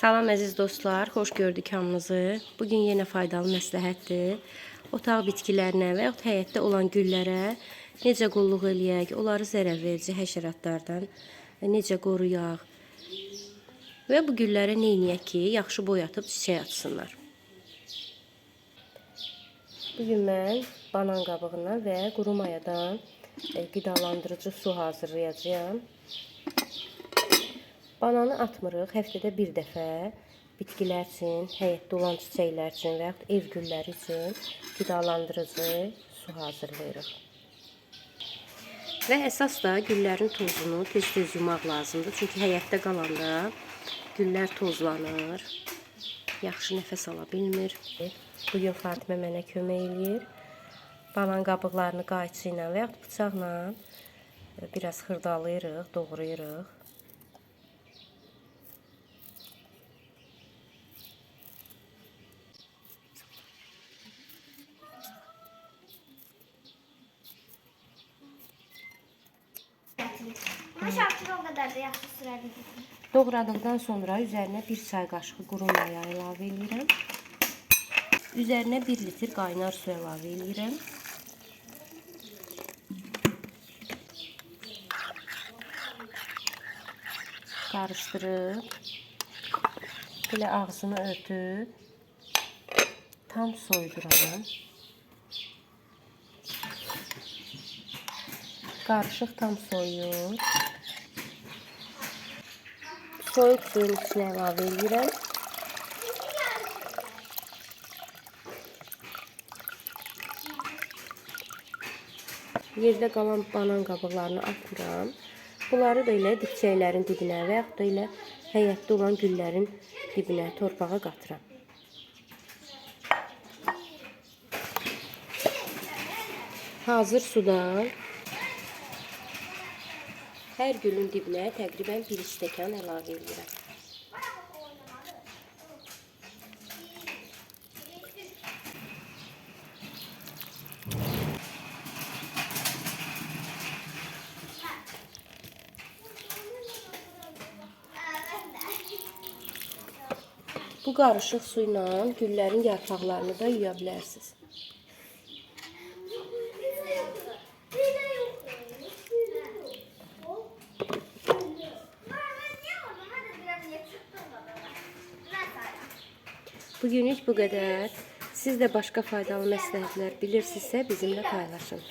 Salam əziz dostlar, xoş gördük hamınızı. Bugün yenə faydalı məsləhətdir. Otaq bitkilərinə və yaxud həyətdə olan güllərə necə qulluq eləyək, onları zərərverici həşəratlardan necə qoruyaq və bu güllərə nə edək ki, yaxşı boyatıb çiçək açsınlar. Bugün mən banan qabığından və quru mayadan e, qidalandırıcı su hazırlayacağam. Bananı atmırıq həftədə bir dəfə bitkilər üçün, həyətdə olan çiçəklər üçün və yaxud ev gülləri üçün qidalandırıcı su hazırlayırıq. Və əsas da güllərin tozunu tez-tez yumaq lazımdır. Çünki həyətdə qalanda güllər tozlanır. Yaxşı nəfəs ala bilmir. Bu gün Fatimə mənə kömək eləyir. Banan qabıqlarını qayçı ilə və yaxud bıçaqla biraz xırdalayırıq, doğrayırıq. Ama şarkı o kadar da yaxşı sürerdi. Doğradıqdan sonra üzərinə 1 çay qaşığı quru maya əlavə edirəm. Üzərinə 1 litr qaynar su əlavə edirəm. Qarışdırıb belə ağzını örtüb tam soyduram. Qarışıq tam soyuyur. Soyuq suyun içine əlavə edirəm. Yerdə qalan banan qabıqlarını atıram. Bunları da elə dibçəklərin dibinə və yaxud da elə həyətdə olan güllərin dibinə, torpağa qatıram. Hazır sudan hər gülün dibinə təqribən 1 stəkan əlavə edirəm. Bu qarışıq su ilə güllərin da yuya bilərsiniz. Bugünlük bu qədər. Siz də başqa faydalı məsləhətlər bilirsinizsə bizimlə paylaşın.